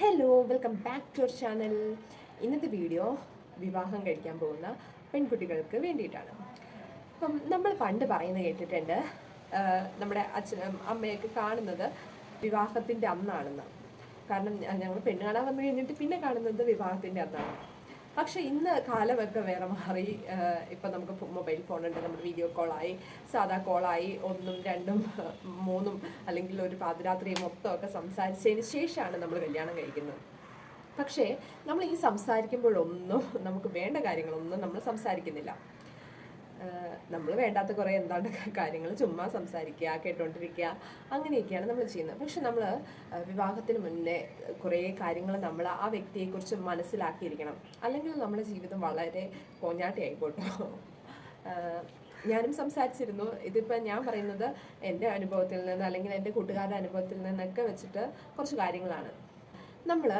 Hello welcome back to our channel ഇന്നത്തെ video വിവാഹം കഴിക്കാൻ പോകുന്ന പെൺകുട്ടികൾക്ക് വേണ്ടിയിട്ടാണ്. അപ്പം നമ്മൾ പണ്ട് പറയുന്നത് കേട്ടിട്ടുണ്ട് നമ്മുടെ അച്ഛനും അമ്മയൊക്കെ കാണുന്നത് വിവാഹത്തിന്റെ അന്നാണെന്ന് കാരണം ഞങ്ങൾ പെണ്ണ് കാണാൻ വന്നു കഴിഞ്ഞിട്ട് പിന്നെ കാണുന്നത് വിവാഹത്തിന്റെ അന്നാണ്. പക്ഷെ ഇന്ന് കാലമൊക്കെ വേറെ മാറി. ഇപ്പം നമുക്ക് മൊബൈൽ ഫോൺ ഉണ്ട് നമ്മുടെ വീഡിയോ കോളായി സാധാ കോളായി ഒന്നും രണ്ടും മൂന്നും അല്ലെങ്കിൽ ഒരു പാതിരാത്രി മൊത്തമൊക്കെ സംസാരിച്ചതിന് ശേഷമാണ് നമ്മൾ കല്യാണം കഴിക്കുന്നത്. പക്ഷേ നമ്മൾ ഈ സംസാരിക്കുമ്പോഴൊന്നും നമുക്ക് വേണ്ട കാര്യങ്ങളൊന്നും നമ്മൾ സംസാരിക്കുന്നില്ല. നമ്മൾ വേണ്ടാത്ത കുറേ എന്താണ് കാര്യങ്ങൾ ചുമ്മാ സംസാരിക്കുക കേട്ടോണ്ടിരിക്കുക അങ്ങനെയൊക്കെയാണ് നമ്മൾ ചെയ്യുന്നത്. പക്ഷെ നമ്മൾ വിവാഹത്തിന് മുന്നേ കുറേ കാര്യങ്ങൾ നമ്മൾ ആ വ്യക്തിയെക്കുറിച്ച് മനസ്സിലാക്കിയിരിക്കണം. അല്ലെങ്കിൽ നമ്മുടെ ജീവിതം വളരെ കോഞ്ഞാട്ടിയായിക്കോട്ടോ ഞാനും സംസാരിച്ചിരുന്നു. ഇതിപ്പോൾ ഞാൻ പറയുന്നത് എന്റെ അനുഭവത്തിൽ നിന്ന് അല്ലെങ്കിൽ എന്റെ കൂട്ടുകാരുടെ അനുഭവത്തിൽ നിന്നൊക്കെ വെച്ചിട്ട് കുറച്ച് കാര്യങ്ങളാണ്. നമ്മൾ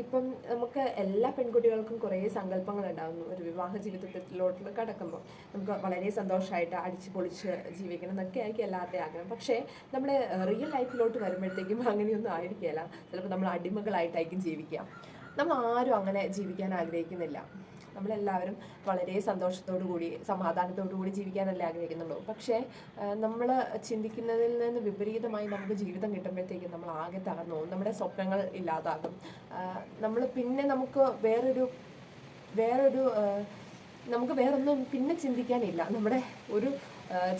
ഇപ്പം നമുക്ക് എല്ലാ പെൺകുട്ടികൾക്കും കുറേ സങ്കല്പങ്ങൾ ഉണ്ടാകുന്നു ഒരു വിവാഹ ജീവിതത്തിലോട്ട് കടക്കുമ്പോൾ നമുക്ക് വളരെ സന്തോഷമായിട്ട് അടിച്ച് പൊളിച്ച് ജീവിക്കണം എന്നൊക്കെ ആയിരിക്കും എല്ലാവരുടെയും ആഗ്രഹം. പക്ഷേ നമ്മുടെ റിയൽ ലൈഫിലോട്ട് വരുമ്പോഴത്തേക്കും അങ്ങനെയൊന്നും ആയിരിക്കില്ല ചിലപ്പോൾ നമ്മൾ അടിമകളായിട്ടായിരിക്കും ജീവിക്കുക. നമ്മൾ ആരും അങ്ങനെ ജീവിക്കാൻ ആഗ്രഹിക്കുന്നില്ല. നമ്മളെല്ലാവരും വളരെ സന്തോഷത്തോടു കൂടി സമാധാനത്തോടു കൂടി ജീവിക്കാനല്ലേ ആഗ്രഹിക്കുന്നുള്ളൂ. പക്ഷേ നമ്മൾ ചിന്തിക്കുന്നതിൽ നിന്ന് വിപരീതമായി നമുക്ക് ജീവിതം കിട്ടുമ്പോഴത്തേക്കും നമ്മൾ ആകെ തകർന്നു പോകും. നമ്മുടെ സ്വപ്നങ്ങൾ ഇല്ലാതാകും. നമ്മൾ പിന്നെ നമുക്ക് വേറൊരു വേറൊരു നമുക്ക് വേറൊന്നും പിന്നെ ചിന്തിക്കാനില്ല. നമ്മുടെ ഒരു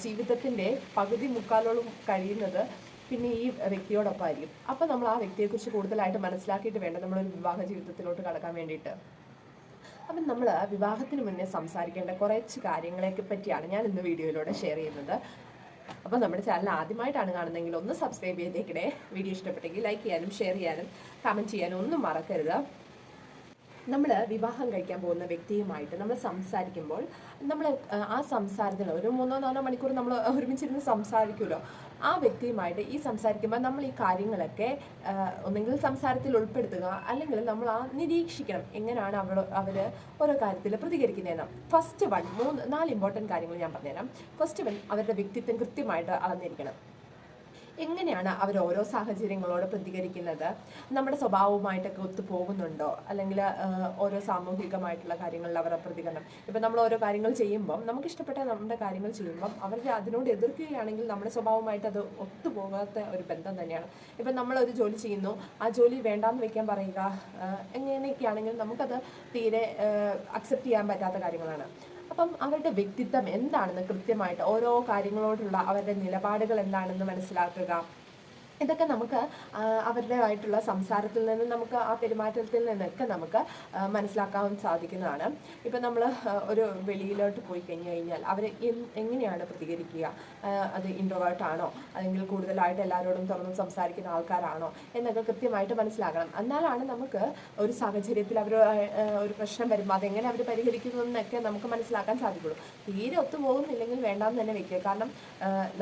ജീവിതത്തിന്റെ പകുതി മുക്കാലോളം കഴിയുന്നത് പിന്നെ ഈ വ്യക്തിയോടൊപ്പം ആയിരിക്കും അപ്പം നമ്മൾ ആ വ്യക്തിയെക്കുറിച്ച് കൂടുതലായിട്ട് മനസ്സിലാക്കിയിട്ട് വേണം നമ്മളൊരു വിവാഹ ജീവിതത്തിലോട്ട് കടക്കാൻ വേണ്ടിയിട്ട്. അപ്പം നമ്മൾ വിവാഹത്തിന് മുന്നേ സംസാരിക്കേണ്ട കുറച്ച് കാര്യങ്ങളെയൊക്കെ പറ്റിയാണ് ഞാൻ ഇന്ന് വീഡിയോയിലൂടെ ഷെയർ ചെയ്യുന്നത്. അപ്പോൾ നമ്മുടെ ചാനൽ ആദ്യമായിട്ടാണ് കാണുന്നതെങ്കിൽ ഒന്ന് സബ്സ്ക്രൈബ് ചെയ്തേക്കണേ. വീഡിയോ ഇഷ്ടപ്പെട്ടെങ്കിൽ ലൈക്ക് ചെയ്യാനും ഷെയർ ചെയ്യാനും കമന്റ് ചെയ്യാനും ഒന്നും മറക്കരുത്. നമ്മൾ വിവാഹം കഴിക്കാൻ പോകുന്ന വ്യക്തിയുമായിട്ട് നമ്മൾ സംസാരിക്കുമ്പോൾ നമ്മൾ ആ സംസാരത്തിൽ ഒരു മൂന്നോ നാലോ മണിക്കൂർ നമ്മൾ ഒരുമിച്ചിരുന്ന് സംസാരിക്കുമല്ലോ ആ വ്യക്തിയുമായിട്ട് ഈ സംസാരിക്കുമ്പോൾ നമ്മൾ ഈ കാര്യങ്ങളൊക്കെ ഒന്നെങ്കിൽ സംസാരത്തിൽ ഉൾപ്പെടുത്തുക അല്ലെങ്കിൽ നമ്മൾ ആ നിരീക്ഷിക്കണം എങ്ങനെയാണ് അവൾ അവർ ഓരോ കാര്യത്തിൽ പ്രതികരിക്കുന്നതെന്ന്. ഫസ്റ്റ് വൺ മൂന്ന് നാല് ഇമ്പോർട്ടന്റ് കാര്യങ്ങൾ ഞാൻ പറഞ്ഞുതരാം. ഫസ്റ്റ് വൺ അവരുടെ വ്യക്തിത്വം കൃത്യമായിട്ട് അളന്നിരിക്കണം. എങ്ങനെയാണ് അവർ ഓരോ സാഹചര്യങ്ങളോട് പ്രതികരിക്കുന്നത്? നമ്മുടെ സ്വഭാവവുമായിട്ടൊക്കെ ഒത്തു പോകുന്നുണ്ടോ? അല്ലെങ്കിൽ ഓരോ സാമൂഹികമായിട്ടുള്ള കാര്യങ്ങളിൽ അവരുടെ പ്രതികരണം ഇപ്പം നമ്മൾ ഓരോ കാര്യങ്ങൾ ചെയ്യുമ്പം നമുക്ക് ഇഷ്ടപ്പെട്ട നമ്മുടെ കാര്യങ്ങൾ ചെയ്യുമ്പം അവർ അതിനോട് എതിർക്കുകയാണെങ്കിൽ നമ്മുടെ സ്വഭാവമായിട്ട് അത് ഒത്തുപോകാത്ത ഒരു ബന്ധം തന്നെയാണ്. ഇപ്പം നമ്മളൊരു ജോലി ചെയ്യുന്നു ആ ജോലി വേണ്ടാന്ന് വെക്കാൻ പറയുക എങ്ങനെയൊക്കെയാണെങ്കിലും നമുക്കത് തീരെ അക്സെപ്റ്റ് ചെയ്യാൻ പറ്റാത്ത കാര്യങ്ങളാണ്. അപ്പം അവരുടെ വ്യക്തിത്വം എന്താണെന്ന് കൃത്യമായിട്ട് ഓരോ കാര്യങ്ങളോടുള്ള അവരുടെ നിലപാടുകൾ എന്താണെന്ന് മനസ്സിലാക്കുക. ഇതൊക്കെ നമുക്ക് അവരുടേതായിട്ടുള്ള സംസാരത്തിൽ നിന്ന് നമുക്ക് ആ പെരുമാറ്റത്തിൽ നിന്നൊക്കെ നമുക്ക് മനസ്സിലാക്കാൻ സാധിക്കുന്നതാണ്. ഇപ്പം നമ്മൾ ഒരു വെളിയിലോട്ട് പോയി കഴിഞ്ഞു കഴിഞ്ഞാൽ അവർ എങ്ങനെയാണ് പ്രതികരിക്കുക? അത് ഇൻട്രോവേർട്ട് ആണോ? അല്ലെങ്കിൽ കൂടുതലായിട്ട് എല്ലാവരോടും തുറന്ന് സംസാരിക്കുന്ന ആൾക്കാരാണോ? എന്നൊക്കെ കൃത്യമായിട്ട് മനസ്സിലാക്കണം. എന്നാലാണ് നമുക്ക് ഒരു സാഹചര്യത്തിൽ അവർ ഒരു പ്രശ്നം വരുമ്പോൾ അതെങ്ങനെ അവർ പരിഹരിക്കുന്നു എന്നൊക്കെ നമുക്ക് മനസ്സിലാക്കാൻ സാധിക്കുള്ളൂ. തീരെ ഒത്തുപോകുന്നില്ലെങ്കിൽ വേണ്ടാന്ന് തന്നെ വെക്കുക. കാരണം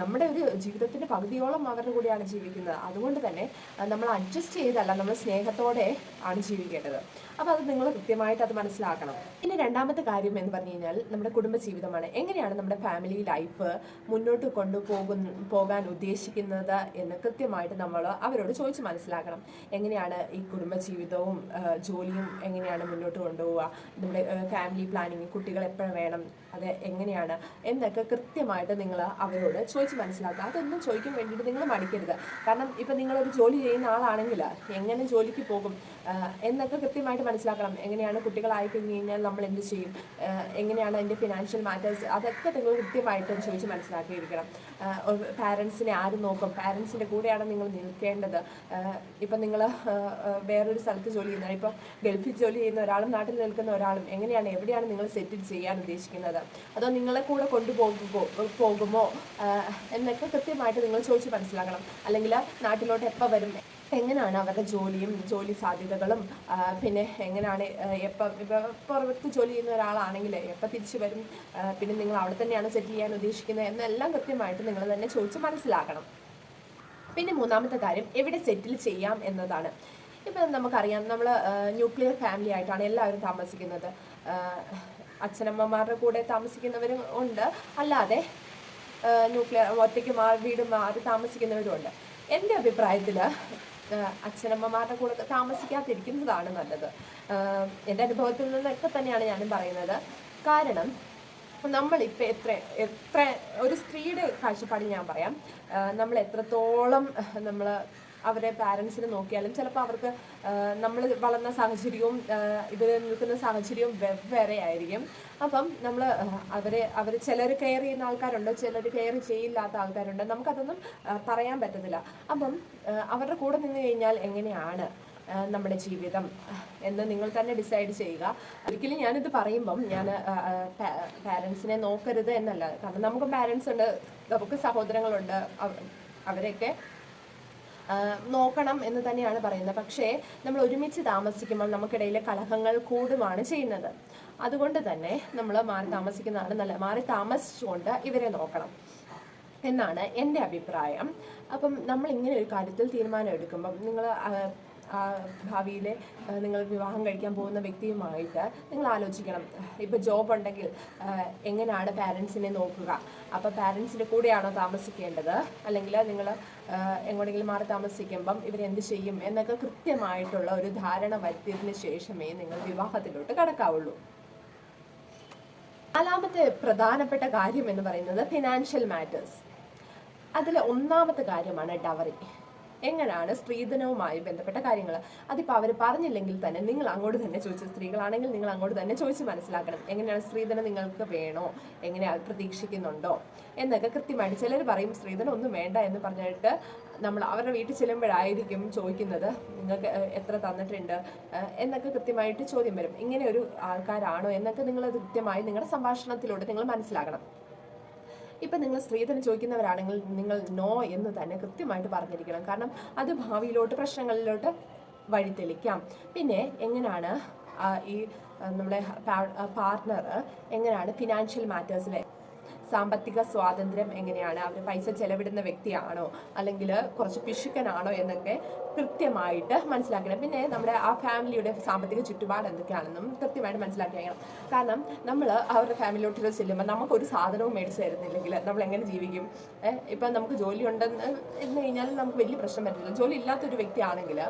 നമ്മുടെ ഒരു ജീവിതത്തിന്റെ പകുതിയോളം അവരുടെ കൂടെയാണ് ജീവിക്കുന്നത്. അതുകൊണ്ട് തന്നെ നമ്മൾ അഡ്ജസ്റ്റ് ചെയ്തല്ല നമ്മൾ സ്നേഹത്തോടെ ആണ് ജീവിക്കേണ്ടത്. അപ്പോൾ അത് നിങ്ങൾ കൃത്യമായിട്ട് അത് മനസ്സിലാക്കണം. പിന്നെ രണ്ടാമത്തെ കാര്യം എന്ന് പറഞ്ഞു കഴിഞ്ഞാൽ നമ്മുടെ കുടുംബജീവിതമാണ്. എങ്ങനെയാണ് നമ്മുടെ ഫാമിലി ലൈഫ് മുന്നോട്ട് കൊണ്ടുപോകുന്ന പോകാൻ ഉദ്ദേശിക്കുന്നത് എന്ന് കൃത്യമായിട്ട് നമ്മൾ അവരോട് ചോദിച്ച് മനസ്സിലാക്കണം. എങ്ങനെയാണ് ഈ കുടുംബജീവിതവും ജോലിയും എങ്ങനെയാണ് മുന്നോട്ട് കൊണ്ടുപോവുക? നമ്മുടെ ഫാമിലി പ്ലാനിങ് കുട്ടികൾ എപ്പോഴും വേണം? അത് എങ്ങനെയാണ്? എന്നൊക്കെ കൃത്യമായിട്ട് നിങ്ങൾ അവരോട് ചോദിച്ച് മനസ്സിലാക്കുക. അതൊന്നും ചോദിക്കാൻ വേണ്ടിയിട്ട് നിങ്ങൾ മടിക്കരുത്. കാരണം ഇപ്പം നിങ്ങളൊരു ജോലി ചെയ്യുന്ന ആളാണെങ്കിൽ എങ്ങനെ ജോലിക്ക് പോകും? എന്നൊക്കെ കൃത്യമായിട്ട് മനസ്സിലാക്കണം. എങ്ങനെയാണ് കുട്ടികളായി കഴിഞ്ഞ് കഴിഞ്ഞാൽ നമ്മൾ എന്ത് ചെയ്യും? എങ്ങനെയാണ് അതിന്റെ ഫിനാൻഷ്യൽ മാറ്റേഴ്സ് അതൊക്കെ നിങ്ങൾ കൃത്യമായിട്ട് ചോദിച്ച് മനസ്സിലാക്കിയിരിക്കണം. പാരൻസിനെ ആര് നോക്കും? പാരൻസിന്റെ കൂടെയാണ് നിങ്ങൾ നിൽക്കേണ്ടത്. ഇപ്പം നിങ്ങൾ വേറൊരു സ്ഥലത്ത് ജോലി ചെയ്യുന്ന ഇപ്പം ഗൾഫിൽ ജോലി ചെയ്യുന്ന ഒരാളും നാട്ടിൽ നിൽക്കുന്ന ഒരാളും എങ്ങനെയാണ് എവിടെയാണ് നിങ്ങൾ സെറ്റിൽ ചെയ്യാൻ ഉദ്ദേശിക്കുന്നത്? അതോ നിങ്ങളെ കൂടെ കൊണ്ടുപോകുമോ പോകുമോ? എന്നൊക്കെ കൃത്യമായിട്ട് നിങ്ങൾ ചോദിച്ച് മനസ്സിലാക്കണം. അല്ലെങ്കിൽ നാട്ടിലോട്ട് എപ്പോൾ വരും? എങ്ങനെയാണ് അവരുടെ ജോലിയും ജോലി സാധ്യതകളും? പിന്നെ എങ്ങനെയാണ് എപ്പം ഇപ്പം പുറത്ത് ജോലി ചെയ്യുന്ന ഒരാളാണെങ്കിൽ എപ്പോൾ തിരിച്ചു വരും? പിന്നെ നിങ്ങൾ അവിടെ തന്നെയാണ് സെറ്റിൽ ചെയ്യാൻ ഉദ്ദേശിക്കുന്നത് എന്നെല്ലാം കൃത്യമായിട്ട് നിങ്ങൾ തന്നെ ചോദിച്ച് മനസ്സിലാക്കണം. പിന്നെ മൂന്നാമത്തെ കാര്യം എവിടെ സെറ്റിൽ ചെയ്യാം എന്നതാണ്. ഇപ്പം നമുക്കറിയാം നമ്മൾ ന്യൂക്ലിയർ ഫാമിലി ആയിട്ടാണ് എല്ലാവരും താമസിക്കുന്നത്. അച്ഛനമ്മമാരുടെ കൂടെ താമസിക്കുന്നവരും ഉണ്ട്. അല്ലാതെ ന്യൂക്ലിയർ ഒറ്റയ്ക്ക് മാറി വീട് മാറി താമസിക്കുന്നവരും ഉണ്ട്. എന്റെ അഭിപ്രായത്തിൽ അച്ഛനമ്മമാരുടെ കൂടെ താമസിക്കാതിരിക്കുന്നതാണ് നല്ലത്. എന്റെ അനുഭവത്തിൽ നിന്നൊക്കെ തന്നെയാണ് ഞാനും പറയുന്നത്. കാരണം നമ്മളിപ്പോൾ എത്ര എത്ര ഒരു സ്ത്രീയുടെ കാഴ്ചപ്പാട് ഞാൻ പറയാം. നമ്മൾ എത്രത്തോളം നമ്മൾ അവരെ പാരൻസിനെ നോക്കിയാലും ചിലപ്പോൾ അവർക്ക് നമ്മൾ വളർന്ന സാഹചര്യവും ഇവർ നിൽക്കുന്ന സാഹചര്യവും വെവ്വേറെ ആയിരിക്കും അപ്പം നമ്മൾ അവരെ അവർ ചിലർ കെയർ ചെയ്യുന്ന ആൾക്കാരുണ്ട് ചിലർ കെയർ ചെയ്യില്ലാത്ത ആൾക്കാരുണ്ട്. നമുക്കതൊന്നും പറയാൻ പറ്റത്തില്ല. അപ്പം അവരുടെ കൂടെ നിന്ന് കഴിഞ്ഞാൽ എങ്ങനെയാണ് നമ്മുടെ ജീവിതം എന്ന് നിങ്ങൾ തന്നെ ഡിസൈഡ് ചെയ്യുക. ഒരിക്കലും ഞാനിത് പറയുമ്പം ഞാൻ പാരൻസിനെ നോക്കരുത് എന്നല്ല. കാരണം നമുക്ക് പാരൻസ് ഉണ്ട് നമുക്ക് സഹോദരങ്ങളുണ്ട് അവ- അവരെയൊക്കെ നോക്കണം എന്ന് തന്നെയാണ് പറയുന്നത്. പക്ഷേ നമ്മൾ ഒരുമിച്ച് താമസിക്കുമ്പോൾ നമുക്കിടയിൽ കലഹങ്ങൾ കൂടുമാണ് ചെയ്യുന്നത്. അതുകൊണ്ട് തന്നെ നമ്മൾ മാറി താമസിക്കുന്നതാണ് നല്ല മാറി താമസിച്ചുകൊണ്ട് ഇവരെ നോക്കണം എന്നാണ് എന്റെ അഭിപ്രായം. അപ്പം നമ്മൾ ഇങ്ങനെ ഒരു കാര്യത്തിൽ തീരുമാനം എടുക്കുമ്പം നിങ്ങൾ ഭാവിയിൽ നിങ്ങൾ വിവാഹം കഴിക്കാൻ പോകുന്ന വ്യക്തിയുമായിട്ട് നിങ്ങൾ ആലോചിക്കണം. ഇപ്പോൾ ജോബ് ഉണ്ടെങ്കിൽ എങ്ങനെയാണ് പാരൻസിനെ നോക്കുക? അപ്പോൾ പാരൻസിന്റെ കൂടെയാണോ താമസിക്കേണ്ടത്? അല്ലെങ്കിൽ നിങ്ങൾ എങ്ങോട്ടെങ്കിലും മാറി താമസിക്കുമ്പം ഇവരെന്ത് ചെയ്യും എന്നൊക്കെ കൃത്യമായിട്ടുള്ള ഒരു ധാരണ വരുത്തിയതിന് ശേഷമേ നിങ്ങൾ വിവാഹത്തിലോട്ട് കടക്കാവുള്ളൂ. നാലാമത്തെ പ്രധാനപ്പെട്ട കാര്യം എന്ന് പറയുന്നത് ഫിനാൻഷ്യൽ മാറ്റേഴ്സ് അതിലെ ഒന്നാമത്തെ കാര്യമാണ് ഡവറി എങ്ങനെയാണ് സ്ത്രീധനവുമായി ബന്ധപ്പെട്ട കാര്യങ്ങൾ അതിപ്പോൾ അവർ പറഞ്ഞില്ലെങ്കിൽ തന്നെ നിങ്ങൾ അങ്ങോട്ട് തന്നെ ചോദിച്ചു സ്ത്രീകളാണെങ്കിൽ നിങ്ങൾ അങ്ങോട്ട് തന്നെ ചോദിച്ച് മനസ്സിലാക്കണം. എങ്ങനെയാണ് സ്ത്രീധനം നിങ്ങൾക്ക് വേണോ? എങ്ങനെയാണ് പ്രതീക്ഷിക്കുന്നുണ്ടോ? എന്നൊക്കെ കൃത്യമായിട്ട് ചിലർ പറയും സ്ത്രീധനം ഒന്നും വേണ്ട എന്ന് പറഞ്ഞിട്ട് നമ്മൾ അവരുടെ വീട്ടിൽ ചെല്ലുമ്പോഴായിരിക്കും ചോദിക്കുന്നത് നിങ്ങൾക്ക് എത്ര തന്നിട്ടുണ്ട്? എന്നൊക്കെ കൃത്യമായിട്ട് ചോദ്യം വരും. ഇങ്ങനെ ഒരു ആൾക്കാരാണോ എന്നൊക്കെ നിങ്ങൾ കൃത്യമായി നിങ്ങളുടെ സംഭാഷണത്തിലൂടെ നിങ്ങൾ മനസ്സിലാക്കണം. ഇപ്പം നിങ്ങൾ സ്ത്രീധനം ചോദിക്കുന്നവരാണെങ്കിൽ നിങ്ങൾ നോ എന്ന് തന്നെ കൃത്യമായിട്ട് പറഞ്ഞിരിക്കണം. കാരണം അത് ഭാവിയിലോട്ട് പ്രശ്നങ്ങളിലോട്ട് വഴിതെളിക്കാം പിന്നെ എങ്ങനെയാണ് ഈ നമ്മുടെ പാർട്ട്ണർ എങ്ങനെയാണ് ഫിനാൻഷ്യൽ മാറ്റേഴ്സിലെ സാമ്പത്തിക സ്വാതന്ത്ര്യം എങ്ങനെയാണ്? അവർ പൈസ ചെലവിടുന്ന വ്യക്തിയാണോ? അല്ലെങ്കിൽ കുറച്ച് പിശുക്കനാണോ എന്നൊക്കെ കൃത്യമായിട്ട് മനസ്സിലാക്കണം. പിന്നെ നമ്മുടെ ആ ഫാമിലിയുടെ സാമ്പത്തിക ചുറ്റുപാട് എന്തൊക്കെയാണെന്നും കൃത്യമായിട്ട് മനസ്സിലാക്കി കഴിയണം കാരണം നമ്മൾ അവരുടെ ഫാമിലിയോട്ട് ചെല്ലുമ്പോൾ നമുക്കൊരു സാധനവും മേടിച്ച് തരുന്നില്ലെങ്കിൽ നമ്മൾ എങ്ങനെ ജീവിക്കും ഇപ്പം നമുക്ക് ജോലി ഉണ്ടെന്ന് എന്ന് കഴിഞ്ഞാൽ നമുക്ക് വലിയ പ്രശ്നം പറ്റില്ല ജോലി ഇല്ലാത്തൊരു വ്യക്തിയാണെങ്കിൽ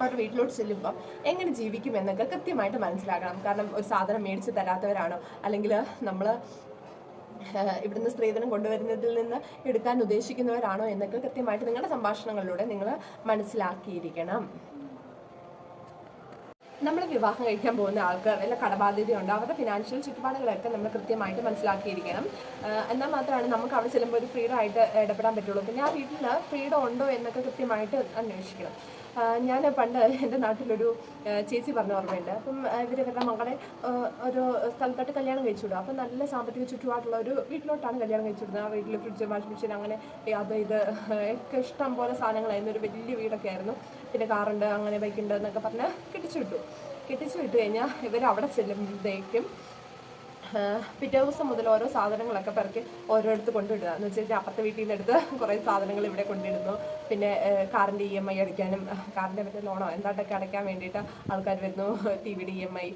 അവരുടെ വീട്ടിലോട്ട് ചെല്ലുമ്പോൾ എങ്ങനെ ജീവിക്കും എന്നൊക്കെ കൃത്യമായിട്ട് മനസ്സിലാക്കണം. കാരണം ഒരു സാധനം മേടിച്ച് തരാത്തവരാണോ? അല്ലെങ്കിൽ നമ്മൾ ഇവിടുന്ന് സ്ത്രീധനം കൊണ്ടുവരുന്നതിൽ നിന്ന് എടുക്കാൻ ഉദ്ദേശിക്കുന്നവരാണോ എന്നൊക്കെ കൃത്യമായിട്ട് നിങ്ങളുടെ സംഭാഷണങ്ങളിലൂടെ നിങ്ങൾ മനസ്സിലാക്കിയിരിക്കണം. നമ്മൾ വിവാഹം കഴിക്കാൻ പോകുന്ന ആൾക്ക് വല്ല കടബാധ്യതയുണ്ട് അവരുടെ ഫിനാൻഷ്യൽ ചുറ്റുപാടുകളൊക്കെ നമ്മൾ കൃത്യമായിട്ട് മനസ്സിലാക്കിയിരിക്കണം. എന്നാൽ മാത്രമാണ് നമുക്ക് അവിടെ ചെല്ലുമ്പോൾ ഒരു ഫ്രീഡം ആയിട്ട് ഇടപെടാൻ പറ്റുള്ളൂ. പിന്നെ ആ വീട്ടിൽ ഫ്രീഡം ഉണ്ടോ എന്നൊക്കെ കൃത്യമായിട്ട് അന്വേഷിക്കണം. ഞാൻ പണ്ട് എന്റെ നാട്ടിലൊരു ചേച്ചി പറഞ്ഞ ഓർമ്മയുണ്ട്. അപ്പം ഇവർ ഇവരുടെ മകളെ ഒരു സ്ഥലത്തോട്ട് കല്യാണം കഴിച്ചു വിടും അപ്പം നല്ല സാമ്പത്തിക ചുറ്റുപാടുള്ള ഒരു വീട്ടിലോട്ടാണ് കല്യാണം കഴിച്ചു വിടുന്നത് ആ വീട്ടിൽ ഫ്രിഡ്ജ് വാഷിംഗ് മെഷീൻ അങ്ങനെ അത് ഇത് ഒക്കെ ഇഷ്ടം പോലെ സാധനങ്ങളായിരുന്നു. ഒരു വലിയ വീടൊക്കെ ആയിരുന്നു. പിന്നെ കാറുണ്ട് അങ്ങനെ ബൈക്കുണ്ട് എന്നൊക്കെ പറഞ്ഞ് കെട്ടിച്ചു വിട്ടു കെട്ടിച്ചു വിട്ട് കഴിഞ്ഞാൽ ഇവർ അവിടെ ചെല്ലുമ്പോഴത്തേക്കും പിറ്റേ ദിവസം മുതൽ ഓരോ സാധനങ്ങളൊക്കെ പെറുക്കി ഓരോരുത്ത് കൊണ്ടുവിടുക. എന്ന് വെച്ചാൽ അപ്പുറത്തെ വീട്ടിൽ നിന്ന് എടുത്ത് കുറേ സാധനങ്ങൾ ഇവിടെ കൊണ്ടിടുന്നു പിന്നെ കാറിന്റെ ഇ എം ഐ അടയ്ക്കാനും കാറിന്റെ മറ്റേ ലോണോ എന്താട്ടൊക്കെ അടയ്ക്കാൻ വേണ്ടിയിട്ട് ആൾക്കാർ വരുന്നു ടി വിയുടെ ഇ എം ഐ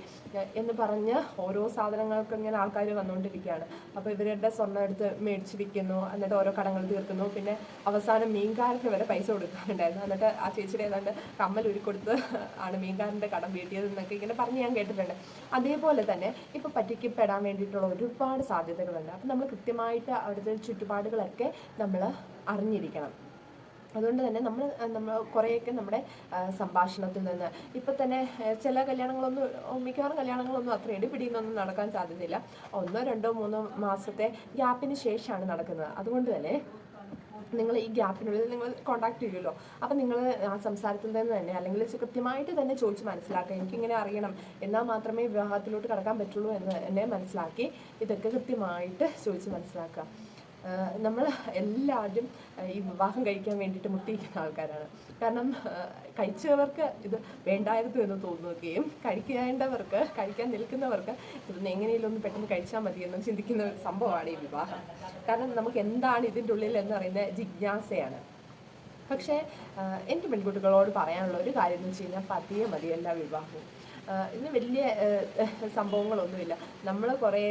എന്ന് പറഞ്ഞ് ഓരോ സാധനങ്ങൾക്കും ഇങ്ങനെ ആൾക്കാർ വന്നുകൊണ്ടിരിക്കുകയാണ്. അപ്പോൾ ഇവരുടെ സ്വർണം എടുത്ത് മേടിച്ച് വിൽക്കുന്നു എന്നിട്ട് ഓരോ കടങ്ങൾ തീർക്കുന്നു. പിന്നെ അവസാനം മീൻകാരന് വരെ പൈസ കൊടുക്കാനുണ്ടായിരുന്നു എന്നിട്ട് ആ ചേച്ചിയുടെ ഏതാണ്ട് കമ്മൽ ഉരുക്കൊടുത്ത് ആണ് മീൻകാരന്റെ കടം വീട്ടിയത് എന്നൊക്കെ ഇങ്ങനെ പറഞ്ഞ് ഞാൻ കേട്ടിട്ടുണ്ട്. അതേപോലെ തന്നെ ഇപ്പോൾ പറ്റിക്കപ്പെടാൻ വേണ്ടിയിട്ടുള്ള ഒരുപാട് സാധ്യതകളുണ്ട്. അപ്പം നമ്മൾ കൃത്യമായിട്ട് അവിടുത്തെ ചുറ്റുപാടുകളൊക്കെ നമ്മൾ അറിഞ്ഞിരിക്കണം. അതുകൊണ്ട് തന്നെ നമ്മൾ നമ്മൾ കുറേയൊക്കെ നമ്മുടെ സംഭാഷണത്തിൽ നിന്ന്. ഇപ്പം തന്നെ ചില കല്യാണങ്ങളൊന്നും മിക്കവാറും കല്യാണങ്ങളൊന്നും അത്ര ഇടിപിടിയൊന്നും നടക്കാൻ സാധ്യതയില്ല. ഒന്നോ രണ്ടോ മൂന്നോ മാസത്തെ ഗ്യാപ്പിന് ശേഷമാണ് നടക്കുന്നത്. അതുകൊണ്ട് തന്നെ നിങ്ങൾ ഈ ഗ്യാപ്പിനുള്ളിൽ നിങ്ങൾ കോൺടാക്ട് ചെയ്യുമല്ലോ. അപ്പം നിങ്ങൾ ആ സംസാരത്തിൽ നിന്ന് തന്നെ അല്ലെങ്കിൽ കൃത്യമായിട്ട് തന്നെ ചോദിച്ച് മനസ്സിലാക്കുക. എനിക്കിങ്ങനെ അറിയണം. എന്നാൽ മാത്രമേ വിവാഹത്തിലോട്ട് കടക്കാൻ പറ്റുള്ളൂ എന്ന് തന്നെ മനസ്സിലാക്കി ഇതൊക്കെ കൃത്യമായിട്ട് ചോദിച്ച് മനസ്സിലാക്കുക. നമ്മൾ എല്ലാവരും ഈ വിവാഹം കഴിക്കാൻ വേണ്ടിയിട്ട് മുട്ടിയിരിക്കുന്ന ആൾക്കാരാണ്. കാരണം കഴിച്ചവർക്ക് ഇത് വേണ്ടായിരുന്നു എന്ന് തോന്നുകയും കഴിക്കേണ്ടവർക്ക് കഴിക്കാൻ നിൽക്കുന്നവർക്ക് ഇതൊന്ന് എങ്ങനെയെങ്കിലും ഒന്ന് പെട്ടെന്ന് കഴിച്ചാൽ മതി എന്ന് ചിന്തിക്കുന്ന ഒരു സംഭവമാണ് ഈ വിവാഹം. കാരണം നമുക്ക് എന്താണ് ഇതിന്റെ ഉള്ളിൽ എന്ന് പറയുന്നത് ജിജ്ഞാസയാണ്. പക്ഷേ എനിക്ക് പെൺകുട്ടികളോട് പറയാനുള്ള ഒരു കാര്യം എന്ന് വെച്ച് കഴിഞ്ഞാൽ പതിയെ മതി എല്ലാ വിവാഹവും. ഇന്ന് വലിയ സംഭവങ്ങളൊന്നുമില്ല. നമ്മൾ കുറേ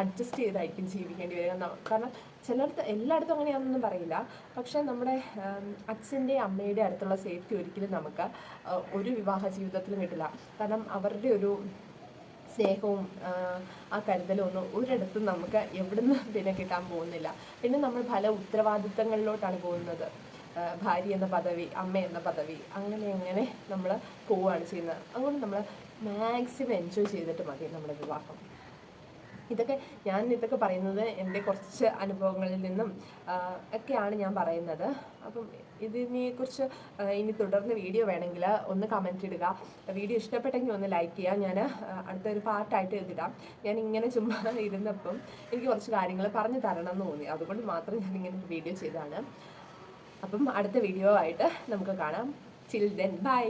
അഡ്ജസ്റ്റ് ചെയ്തായിരിക്കും ജീവിക്കേണ്ടി വരിക കാരണം ചിലയിടത്ത് എല്ലായിടത്തും അങ്ങനെയാണെന്നൊന്നും പറയില്ല. പക്ഷേ നമ്മുടെ അച്ഛന്റെ അമ്മയുടെ അടുത്തുള്ള സേഫ്റ്റി ഒരിക്കലും നമുക്ക് ഒരു വിവാഹ ജീവിതത്തിലും കിട്ടില്ല. കാരണം അവരുടെ ഒരു സ്നേഹവും ആ, കരുതലും ഒന്നും ഒരിടത്തും നമുക്ക് എവിടുന്ന് പിന്നെ കിട്ടാൻ പോകുന്നില്ല. പിന്നെ നമ്മൾ പല ഉത്തരവാദിത്തങ്ങളിലോട്ടാണ് പോകുന്നത്. ഭാര്യ എന്ന പദവി അമ്മ എന്ന പദവി അങ്ങനെ അങ്ങനെ നമ്മൾ പോവുകയാണ് ചെയ്യുന്നത്. അതുകൊണ്ട് നമ്മൾ മാക്സിമം എൻജോയ് ചെയ്തിട്ട് മതി നമ്മുടെ വിവാഹം. ഇതൊക്കെ ഞാൻ ഇതൊക്കെ പറയുന്നത് എന്റെ കുറച്ച് അനുഭവങ്ങളിൽ നിന്നും ഒക്കെയാണ് ഞാൻ പറയുന്നത്. അപ്പം ഇതിനെക്കുറിച്ച് ഇനി തുടർന്ന് വീഡിയോ വേണമെങ്കിൽ ഒന്ന് കമന്റ് ഇടുക. വീഡിയോ ഇഷ്ടപ്പെട്ടെങ്കിൽ ഒന്ന് ലൈക്ക് ചെയ്യുക. ഞാൻ അടുത്തൊരു പാർട്ടായിട്ട് എഴുതിടാം ഞാൻ ഇങ്ങനെ ചുമ്മാ ഇരുന്നപ്പം എനിക്ക് കുറച്ച് കാര്യങ്ങൾ പറഞ്ഞു തരണം എന്ന് തോന്നി. അതുകൊണ്ട് മാത്രം ഞാൻ ഇങ്ങനെ വീഡിയോ ചെയ്തതാണ്. അപ്പം അടുത്ത വീഡിയോ ആയിട്ട് നമുക്ക് കാണാം. ചിൽ ദെൻ ബൈ